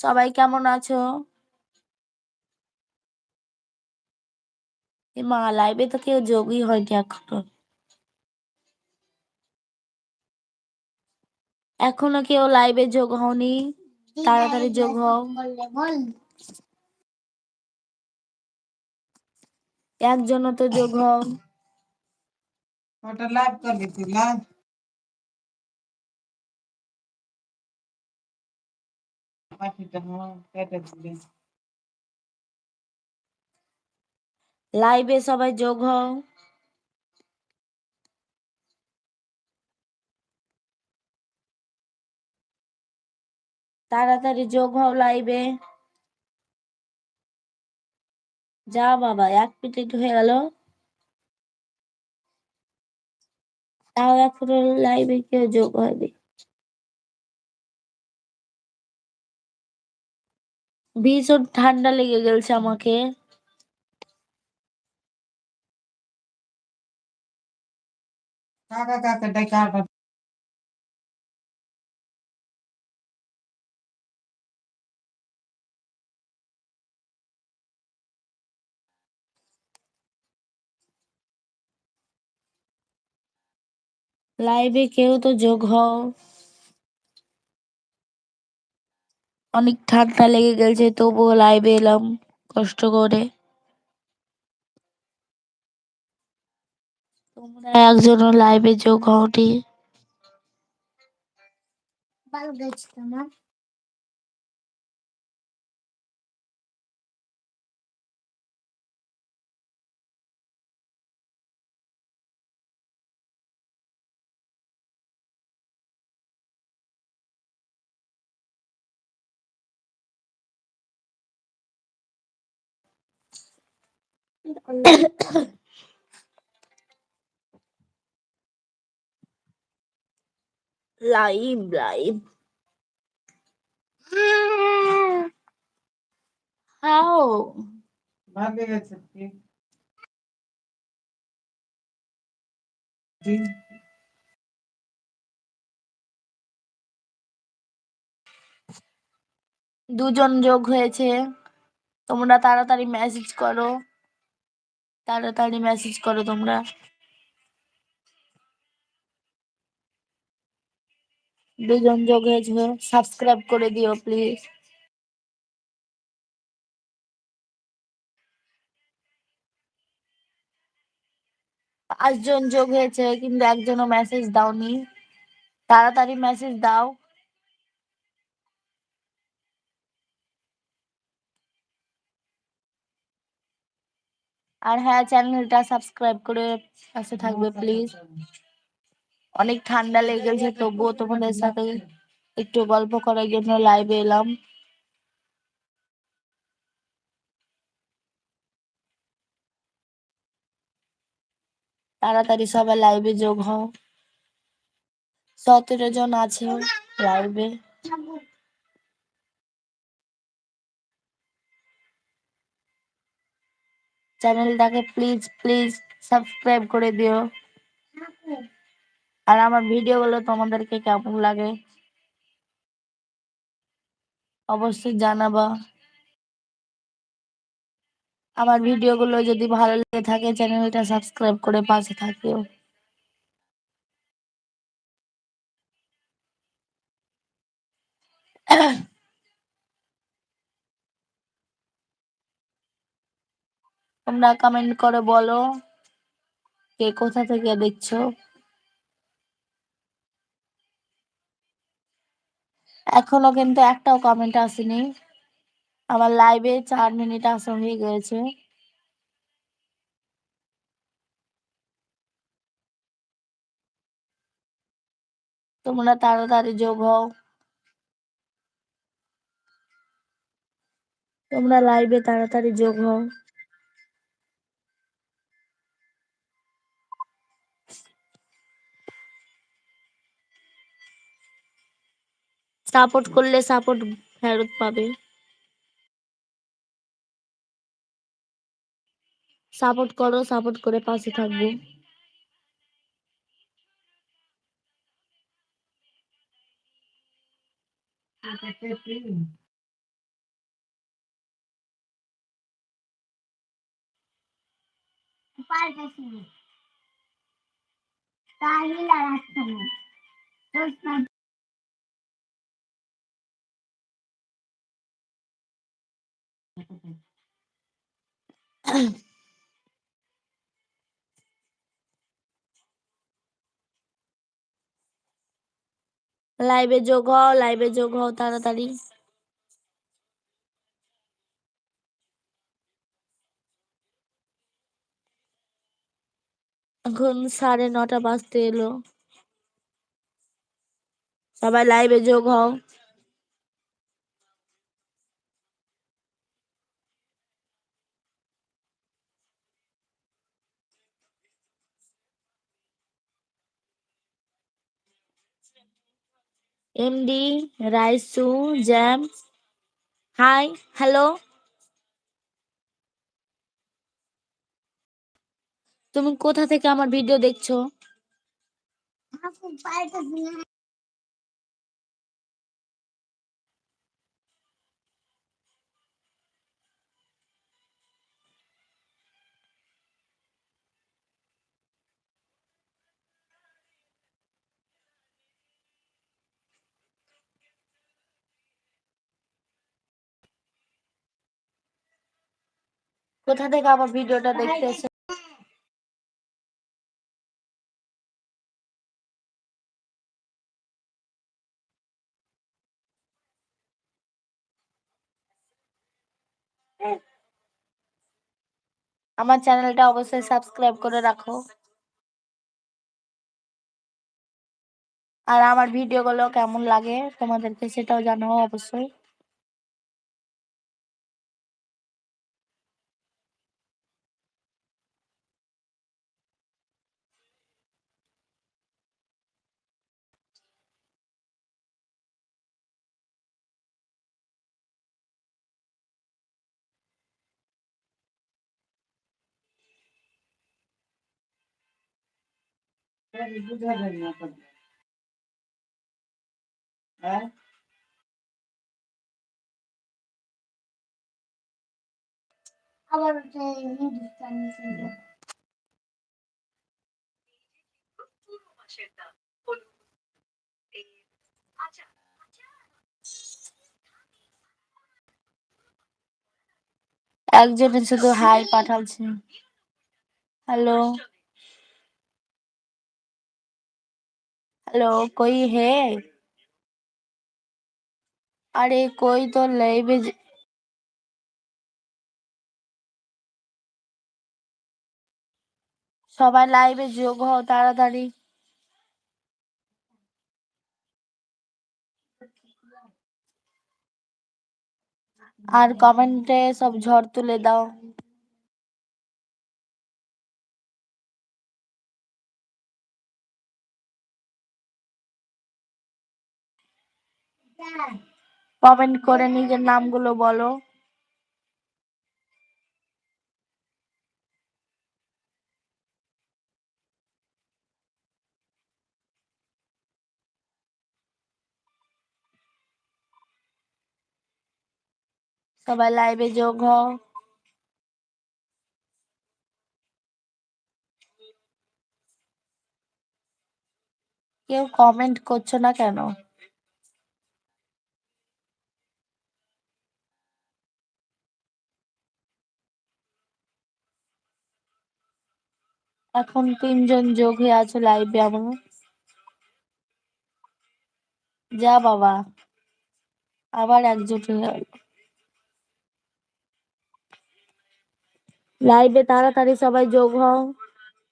সবাই কেমন আছো? মা লাইভে তো কেউ যোগই হয়নি এখনও। এখনও কেউ লাইভে যোগ হওনি? তাড়াতাড়ি যোগ হও। একজনও তো যোগ হও। ওটা লাইভ করবি তুই? লাইভ লাইভে সবাই যোগ হও। তাড়াতাড়ি যোগ হও লাইভে যা বাবা, এক মিনিট হয়ে গেল। তাও এখনও লাইভে কেউ যোগ হয়নি। ভীষণ ঠান্ডা লেগে গেছে আমাকে। কাকা কাকা ডাকা লাইভে কেউ তো যোগ হও। অনেক ঠান্ডা লেগে গেছে তবুও লাইভে এলাম কষ্ট করে। তোমরা একজনও লাইভে যোগ হওনি। লাইভ লাইভ হাও গেছে দুজন যোগ হয়েছে। তোমরা তাড়াতাড়ি মেসেজ করো। তাড়াতাড়ি মেসেজ করো তোমরা। দুজন যোগ হয়েছে সাবস্ক্রাইব করে দিও প্লিজ পাঁচজন যোগ হয়েছে কিন্তু একজনও মেসেজ দাওনি। তাড়াতাড়ি মেসেজ দাও। আর হ্যাঁ চ্যানেলটা সাবস্ক্রাইব করে পাশে থাকবে প্লিজ অনেক ঠান্ডা লেগে গেছে তবুও তোমাদের সাথে একটু গল্প করার জন্য লাইভে এলাম। তাড়াতাড়ি সবাই লাইভে যোগ হও। সতেরো জন আছে লাইভে চ্যানেলটাকে প্লিজ প্লিজ সাবস্ক্রাইব করে দিও। আর আমার ভিডিওগুলো তোমাদেরকে কেমন লাগে? অবশ্যই জানাবা। আমার ভিডিওগুলো যদি ভালো লেগে থাকে, চ্যানেলটা সাবস্ক্রাইব করে পাশে থাকিও। তোমরা কমেন্ট করে বলো কে কোথা থেকে দেখছ। এখনও কিন্তু একটাও কমেন্ট আসেনি। আমার লাইভে চার মিনিট আসা হয়ে গেছে। তোমরা তাড়াতাড়ি যোগ হও। তোমরা লাইভে তাড়াতাড়ি যোগ হও। সাপোর্ট করলে সাপোর্ট ফেরত পাবে। সাপোর্ট করো সাপোর্ট করে পাশে থাকব। পাল্টাছি তাহলে লাইভে যোগ হও লাইভে যোগ হও তাড়াতাড়ি। এখন সাড়ে নটা বাজতে এলো। সবাই লাইভে যোগ হও। এমডি রাইসু জ্যাম হাই হ্যালো তুমি কোথা থেকে আমার ভিডিও দেখছ? কোথা থেকে আমার ভিডিওটা দেখতেছো আমার চ্যানেলটা অবশ্যই সাবস্ক্রাইব করে রাখো। আর আমার ভিডিওগুলো কেমন লাগে তোমাদেরকে সেটাও জানাও অবশ্যই। বুঝা যায় না হ্যাঁ? আবার একজনে শুধু হাই পাঠাচ্ছে। হ্যালো। हेलो कोई है अरे कोई तो लाइव সবাই লাইভে যোগ হও তাড়াতাড়ি আর কমেন্টে সব ঝড় তুলে দাও কমেন্ট করে নিজের নামগুলো বলো। সবাই লাইভে যোগ হও। কেউ কমেন্ট করছ না কেন? এখন তিনজন যোগ হয়ে আছো লাইভে আমার। যা বাবা, আবার একজোট হয়ে গেল। লাইভে তাড়াতাড়ি সবাই যোগ হও,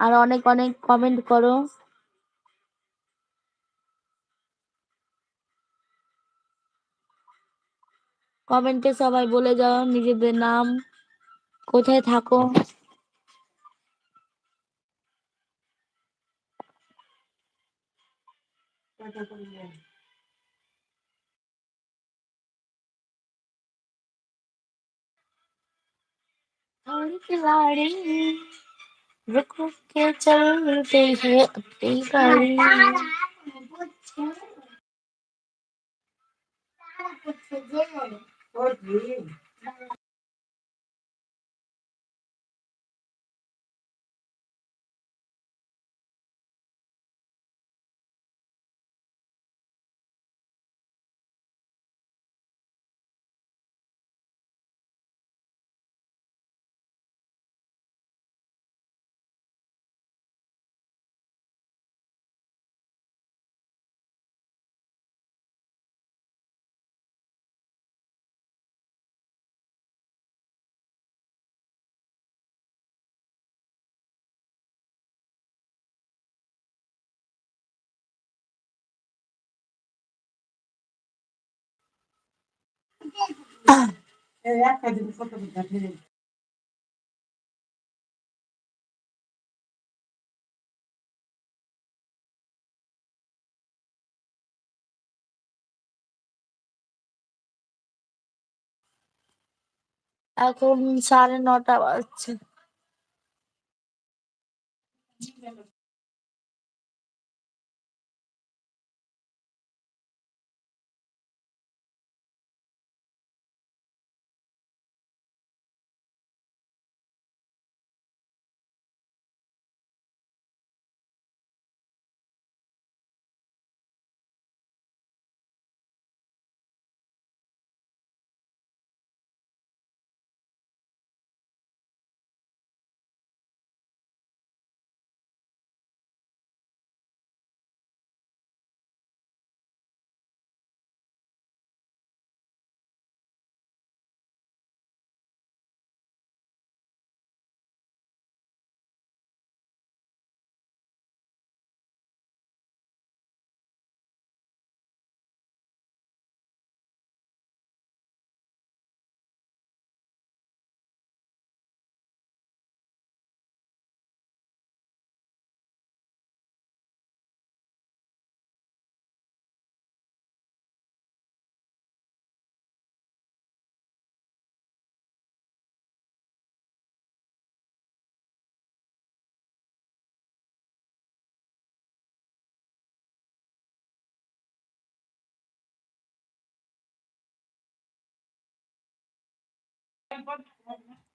আর অনেক অনেক কমেন্ট করো। কমেন্টে সবাই বলে যাও, নিজেদের নাম, কোথায় থাকো। और खिलाड़ी रुक रुक के चलते हैं अपनी गाड़ी। ওর এখন সাড়ে নটা বাজছে।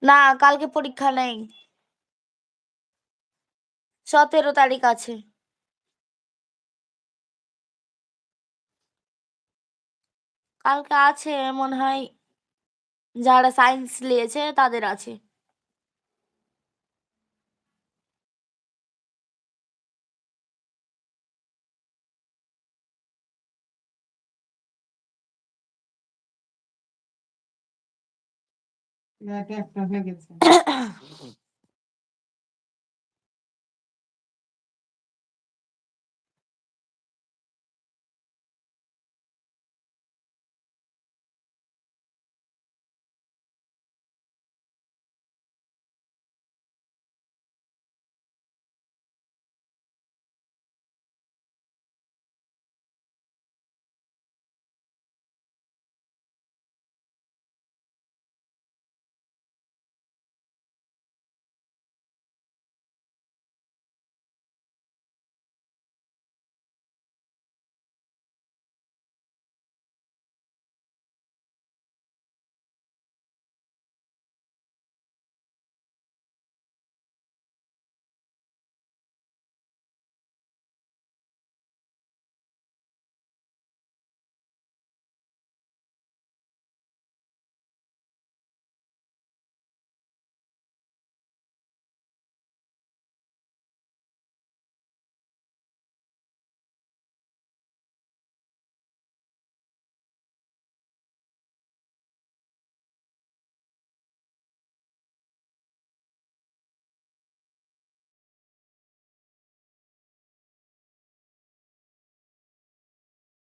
না, কালকে পরীক্ষা নেই। সতেরো তারিখ আছে। কালকে আছে, মনে হয়, যারা সায়েন্স লিয়েছে তাদের আছে। একটা একটা হয়ে গেছে